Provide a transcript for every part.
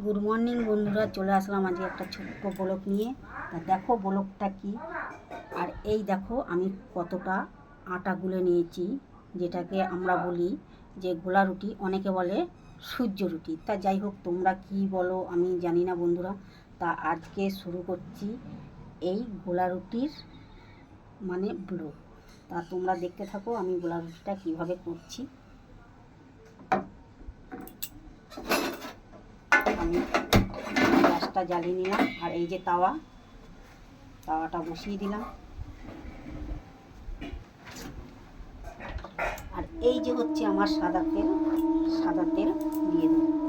Good morning বন্ধুরা, চলে আসলাম আজকে একটা ছোট্ট ব্লক নিয়ে। তা দেখো ব্লকটা কি? আর এই দেখো, আমি কতটা আটা গুলে নিয়েছি, যেটাকে আমরা বলি যে গোলা রুটি, অনেকে বলে সূর্য রুটি। তা যাই হোক, তোমরা কি বলো, আমি জানি না বন্ধুরা। তা আজকে শুরু করছি এই গোলা রুটির মানে ব্লক তা তোমরা দেখতে থাকো আমি গোলা রুটিটা কীভাবে করছি। আমি গ্যাসটা জ্বালিয়ে নিলাম, আর এই যে তাওয়া, তাওয়াটা বসিয়ে দিলাম। আর এই যে হচ্ছে আমার সাদা তেল সাদা তেল দিয়ে দেবো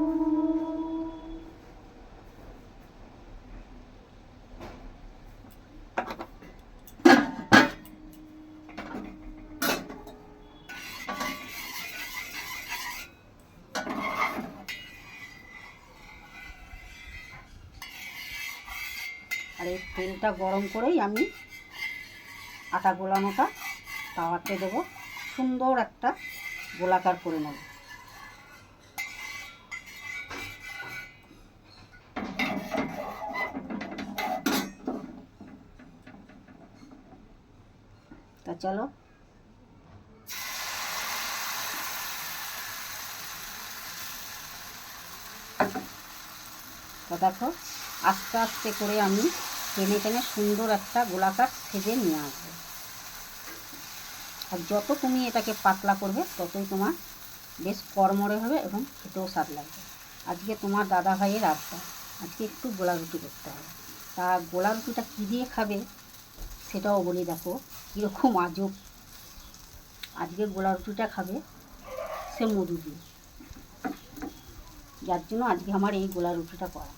আর এই তেলটা গরম করেই আমি আটা গোলানোটা তাওয়াতে দেবো। সুন্দর একটা গোলাকার করে নেব। তা চলো। তা দেখো। আস্তে আস্তে করে আমি টেনে টেনে সুন্দর একটা গোলাকার সেজে নিয়ে আসব। আর যত তুমি এটাকে পাতলা করবে, ততই তোমার বেশ কর্মরে হবে এবং খেতেও স্বাদ লাগবে। আজকে তোমার দাদা ভাইয়ের আড্ডা। আজকে একটু গোলা রুটি করতে হবে। তা গোলা রুটিটা কী দিয়ে খাবে সেটাও বলি দেখো, কীরকম আজব। আজকে গোলা রুটিটা খাবে সে মধু দিয়ে। যার জন্য আজকে আমার এই গোলা রুটিটা করা।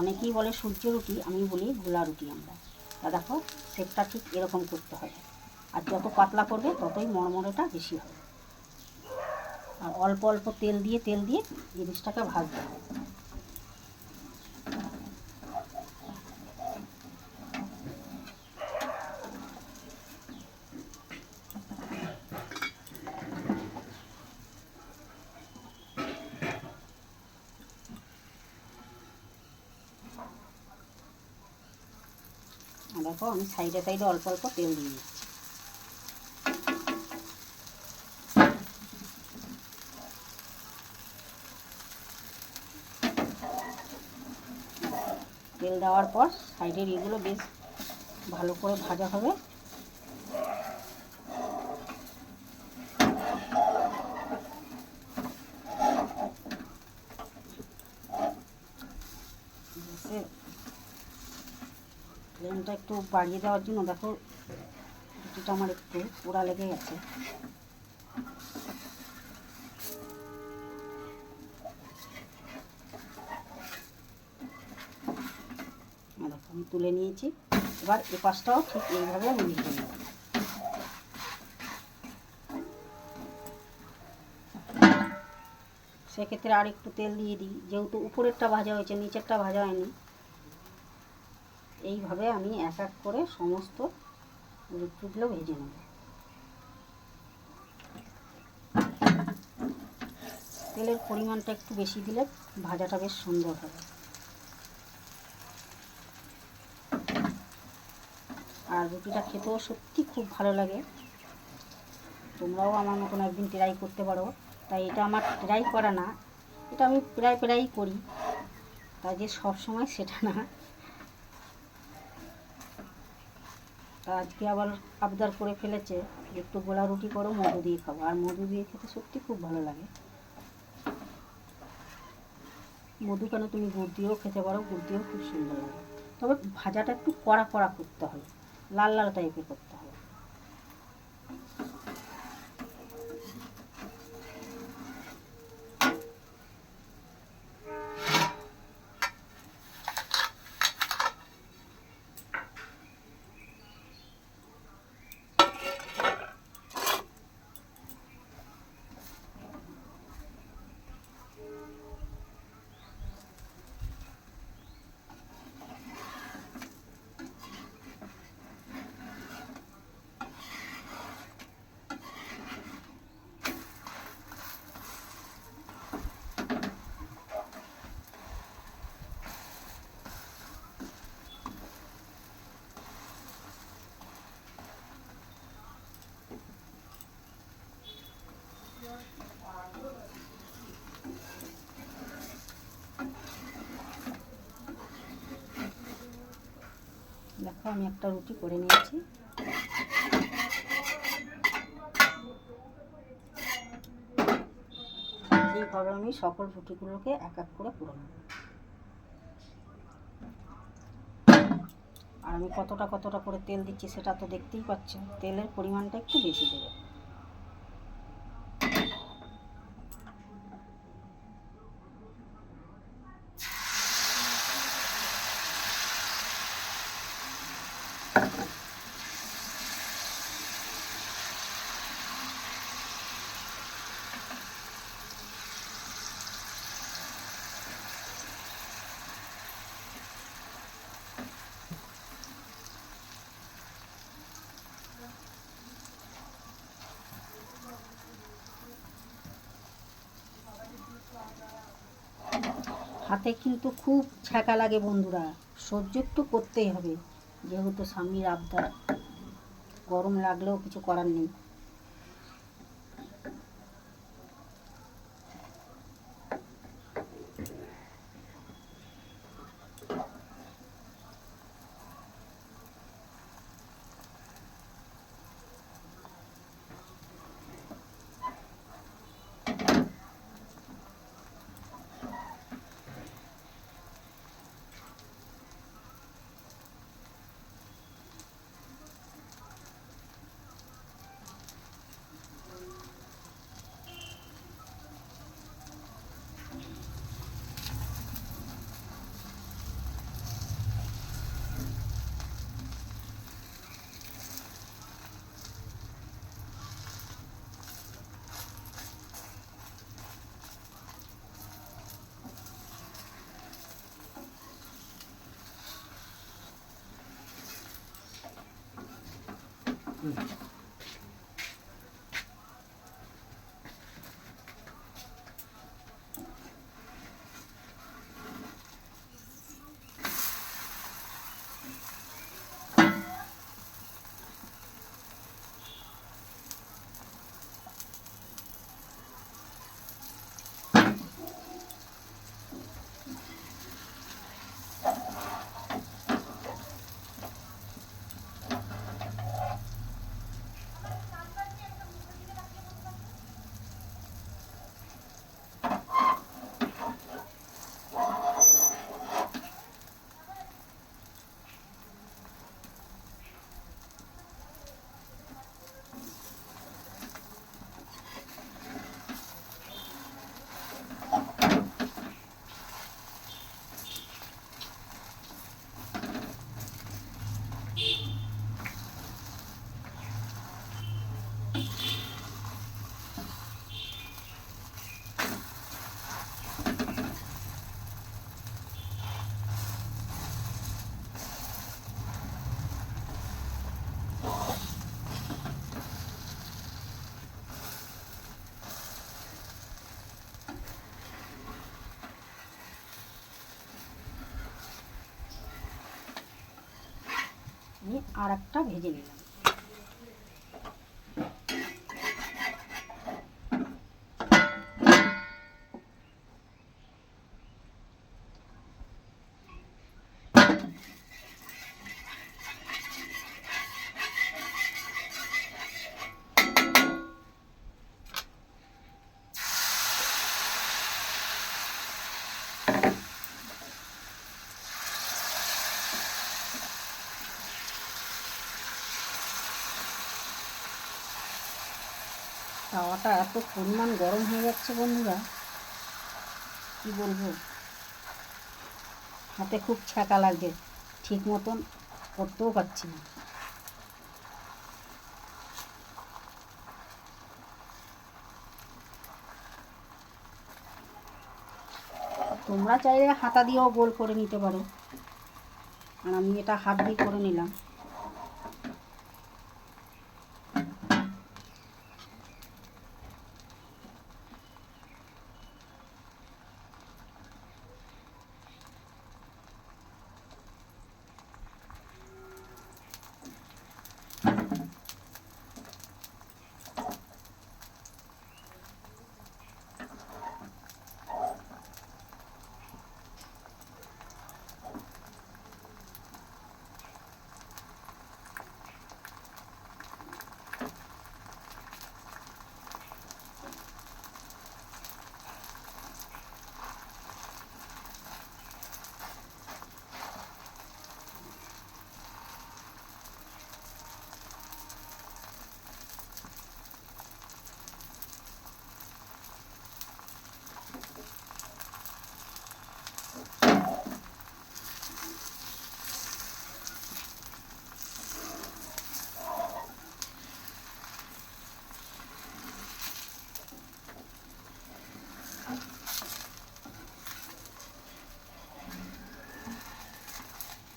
অনেকেই বলে সূর্য রুটি আমি বলি গোলা রুটি আমরা। তা দেখো সেটটা ঠিক এরকম করতে হবে। আর যত পাতলা করবে, ততই মরমরেটা বেশি হবে। আর অল্প অল্প তেল দিয়ে তেল দিয়ে জিনিসটাকে ভাজতে হবে আর দেখো আমি সাইডে সাইডে অল্প অল্প তেল দিয়ে দিচ্ছি। তেল দেওয়ার পর সাইডের এগুলো বেশ ভালো করে ভাজা হবে। একটু বাড়িয়ে দেওয়ার জন্য, দেখো রুটিটা আমার একটু পোড়া লেগে গেছে। আমি তুলে নিয়েছি। এবার এ পাশটাও ঠিক এইভাবে আমি ভেজে নেব। সেক্ষেত্রে আর একটু তেল দিয়ে দিই। যেহেতু উপরেরটা ভাজা হয়েছে, নিচেরটা ভাজা হয়নি এইভাবে আমি এক এক করে সমস্ত রুটিগুলো ভেজে নেব। তেলের পরিমাণটা একটু বেশি দিলে ভাজাটা বেশ সুন্দর হবে। আর রুটিটা খেতেও সত্যি খুব ভালো লাগে। তোমরাও আমার মতন একদিন ট্রাই করতে পারো। তাই এটা আমার ট্রাই করা না, এটা আমি প্রায় প্রায়ই করি। তাই যে সব সময় সেটা না। আজকে আবার আবদার করে ফেলেছে একটু গোলা রুটি করো, মধু দিয়ে খাব। আর মধু দিয়ে খেতে সত্যি খুব ভালো লাগে। মধু কেন তুমি গুড় দিয়েও খেতে পারো, গুড় দিয়েও খুব সুন্দর লাগে। তবে ভাজাটা একটু কড়া কড়া করতে হবে লাল লাল টাইপের করতে দেখো, আমি একটা রুটি করে নিয়েছি। এইভাবে আমি সকল রুটিগুলোকে এক এক করে পুরো নেব। আর আমি কতটা কতটা করে তেল দিচ্ছি সেটা তো দেখতেই পাচ্ছেন তেলের পরিমাণটা একটু বেশি দেবে। হাতে কিন্তু খুব ছ্যাঁকা লাগে বন্ধুরা। সহ্য একটু করতেই হবে, যেহেতু স্বামীর আবদার। গরম লাগলেও কিছু করার নেই। আমি আর একটা ভেজে নিলাম। তাওয়াটা এত পরিমাণ গরম হয়ে যাচ্ছে বন্ধুরা। কি বলব? হাতে খুব ছ্যাঁকা লাগছে ঠিক মতন করতেও পারছি না। তোমরা চাইলে হাতা দিয়েও গোল করে নিতে পারো। আর আমি এটা হাত দিয়ে করে নিলাম।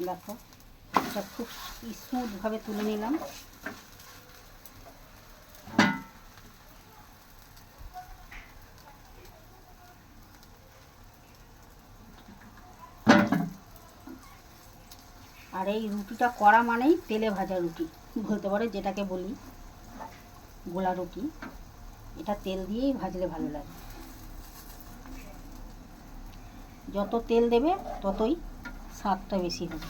দেখো খুব স্মুথভাবে তুলে নিলাম। আর এই রুটিটা করা মানেই তেলে ভাজা রুটি, বলতে পারে যেটাকে বলি, গোলা রুটি। এটা তেল দিয়েই ভাজলে ভালো লাগে। যত তেল দেবে ততই স্বাদটা বেশি হবে।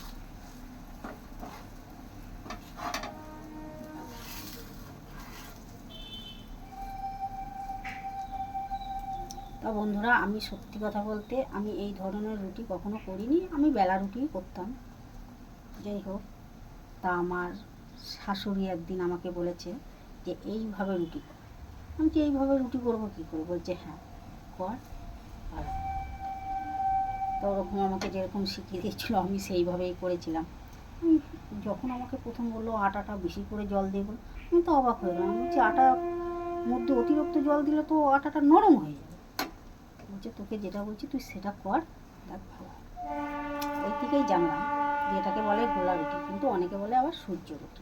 তা বন্ধুরা, আমি সত্যি কথা বলতে আমি এই ধরনের রুটি কখনো করিনি, আমি বেলা রুটিই করতাম। যাই হোক, তা আমার শাশুড়ি একদিন আমাকে বলেছে যে, এইভাবে রুটি আমি যে এইভাবে রুটি করব কী করে? বলছে হ্যাঁ কর। ওরকম আমাকে যেরকম শিখিয়ে দিয়েছিলো, আমি সেইভাবেই করেছিলাম। আমি যখন আমাকে প্রথম বলল, আটাটা বেশি করে জল দিয়ে বল, আমি তো অবাক হয়ে গেলাম। বলছি আটা মধ্যে অতিরিক্ত জল দিলে তো আটাটা নরম হয়ে যাবে। বলছে, তোকে যেটা বলছি তুই সেটা কর, দেখ ভালো। ওই থেকেই জানলাম যে এটাকে বলে গোলা রুটি, কিন্তু অনেকে বলে আবার সূর্য রুটি।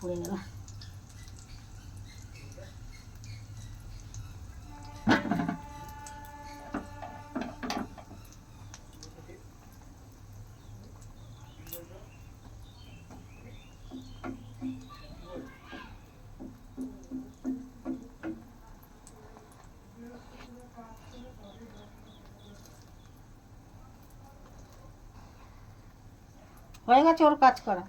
পড়ে গেল। হয়ে গেছে ওর কাজ করা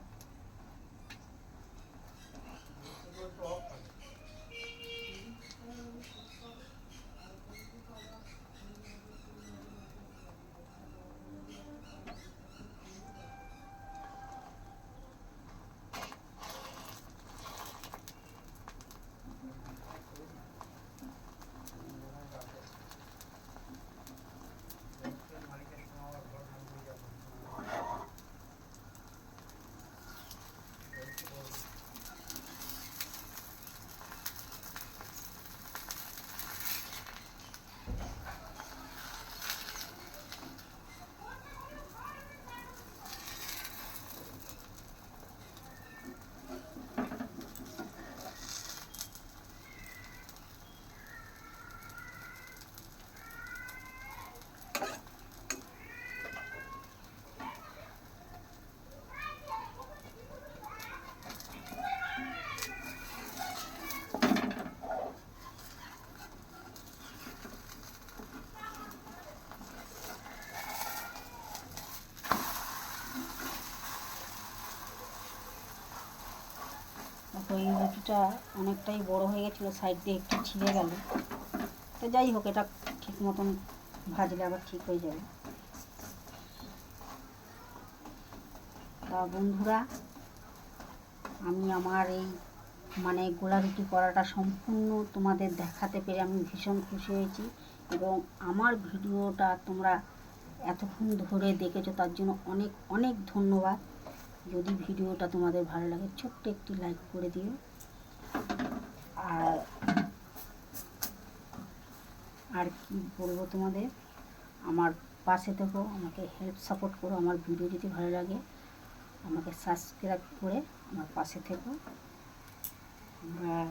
তো এই অনেকটাই বড় হয়ে গেছিল সাইড দিয়ে একটু ছিঁড়ে গেল। তো যাই হোক, এটা ঠিক মতন ভাজলে আবার ঠিক হয়ে যাবে। তা বন্ধুরা, আমি আমার এই মানে গোলা রুটি করাটা সম্পূর্ণ তোমাদের দেখাতে পেরে আমি ভীষণ খুশি হয়েছি এবং আমার ভিডিওটা তোমরা এতক্ষণ ধরে দেখেছ, তার জন্য অনেক অনেক ধন্যবাদ। যদি ভিডিওটা তোমাদের ভালো লাগে, ছোট্ট একটি লাইক করে দিও। আর আর কি বলব তোমাদের? আমার পাশে থেকো, আমাকে হেল্প সাপোর্ট করো, আমার ভিডিও যদি ভালো লাগে, আমাকে সাবস্ক্রাইব করে আমার পাশে থেকো। বাই